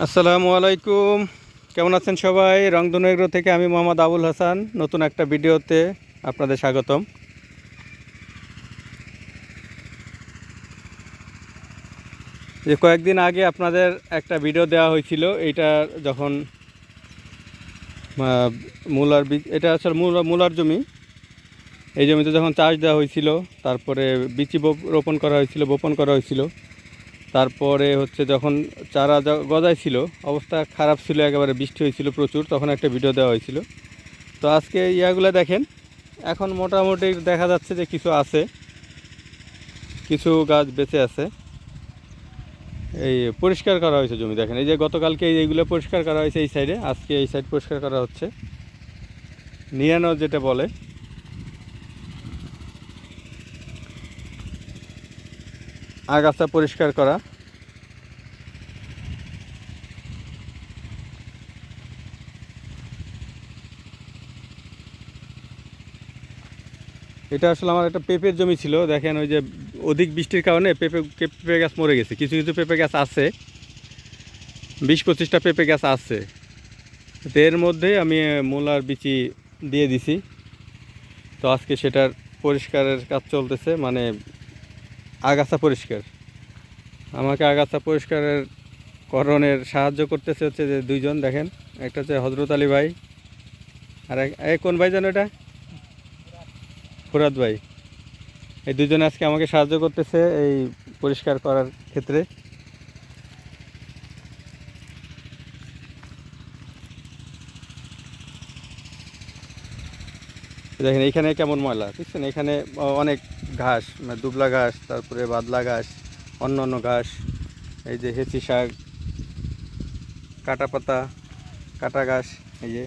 আসসালামু আলাইকুম। কেমন আছেন সবাই? রংধনু এগ্রো থেকে আমি মোহাম্মদ আবুল হাসান। নতুন একটা ভিডিওতে আপনাদের স্বাগতম। যে কয়েকদিন আগে আপনাদের একটা ভিডিও দেওয়া হয়েছিল, এইটা যখন মূলার এটা আসলে মূলার জমি। এই জমিতে যখন চাষ দেওয়া হয়েছিল, তারপরে বিচি রোপণ করা হয়েছিল, বপন করা হয়েছিল। তারপরে হচ্ছে যখন চারা গজায় ছিল অবস্থা খারাপ ছিল, একেবারে বৃষ্টি হয়েছিল প্রচুর, তখন একটা ভিডিও দেওয়া হয়েছিল। তো আজকে ইয়াগুলো দেখেন, এখন মোটামুটি দেখা যাচ্ছে যে কিছু আছে। কিছু গাছ বেঁচে আছে। এই পরিষ্কার করা হয়েছে জমি, দেখেন, এই যে গতকালকে এই- এইগুলো পরিষ্কার করা হয়েছে এই সাইডে আজকে এই সাইড পরিষ্কার করা হচ্ছে। নিয়ানো যেটা বলে আগাছা পরিষ্কার করা। এটা আসলে আমার একটা পেঁপের জমি ছিল, দেখেন ওই যে অধিক বৃষ্টির কারণে পেঁপে পেঁপে গাছ মরে গেছে। কিছু কিছু পেঁপে গাছ আছে, বিশ পঁচিশটা পেঁপে গাছ আছে। এর মধ্যে আমি মূলার বিচি দিয়ে দিছি। তো আজকে সেটার পরিষ্কারের কাজ চলতেছে মানে আগাছা পরিষ্কার। আমাকে আগাছা পরিষ্কারের করণের সাহায্য করতেছে হচ্ছে যে দুইজন, দেখেন, একটা হচ্ছে হজরত আলী ভাই আর এক কোন ভাই যেন এটা? ফুরাদ ভাই। এই দুজন আজকে আমাকে সাহায্য করতেছে এই পরিষ্কার করার ক্ষেত্রে। দেখেন এখানে কেমন ময়লা, বুঝছেন? এখানে অনেক ঘাস মানে দুবলা ঘাস, তারপরে বাদলা ঘাস অন্য অন্য ঘাস, এই যে হেঁচি শাক, কাটা পাতা, কাটা ঘাস, এই যে।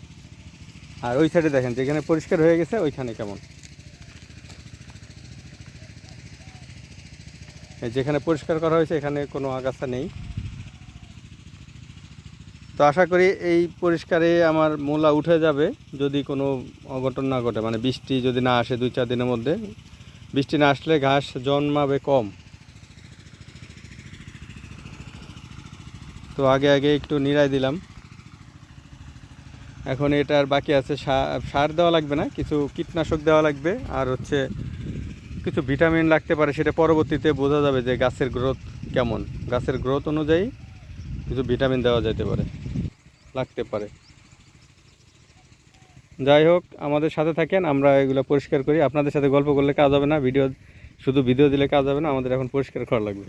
আর ওই সাইডে দেখেন, যেখানে পরিষ্কার হয়ে গেছে, ওইখানে কেমন? যেখানে পরিষ্কার করা হয়েছে, এখানে কোনো আগাছা নেই। তো আশা করি এই পরিষ্কারে আমার মূলা উঠে যাবে, যদি কোনো অঘটন না ঘটে। মানে বৃষ্টি যদি না আসে দুই চার দিনের মধ্যে, বৃষ্টি না আসলে ঘাস জন্মাবে কম। তো আগে আগে একটু নিড়াই দিলাম। এখন এটার বাকি আছে সার দেওয়া লাগবে না, কিছু কীটনাশক দেওয়া লাগবে, আর হচ্ছে কিছু ভিটামিন লাগতে পারে, সেটা পরবর্তীতে বোঝা যাবে যে গাছের গ্রোথ কেমন। গাছের গ্রোথ অনুযায়ী কিছু ভিটামিন দেওয়া যেতে পারে। লাগতে পারে। যাই হোক, আমাদের সাথে থাকেন, আমরা এগুলো পরিষ্কার করি। আপনাদের সাথে গল্প করলে কাজ হবে না, ভিডিও, শুধু ভিডিও দিলে কাজ হবে না, আমাদের এখন পরিষ্কার করা লাগবে।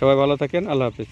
সবাই ভালো থাকেন, আল্লাহ হাফিজ।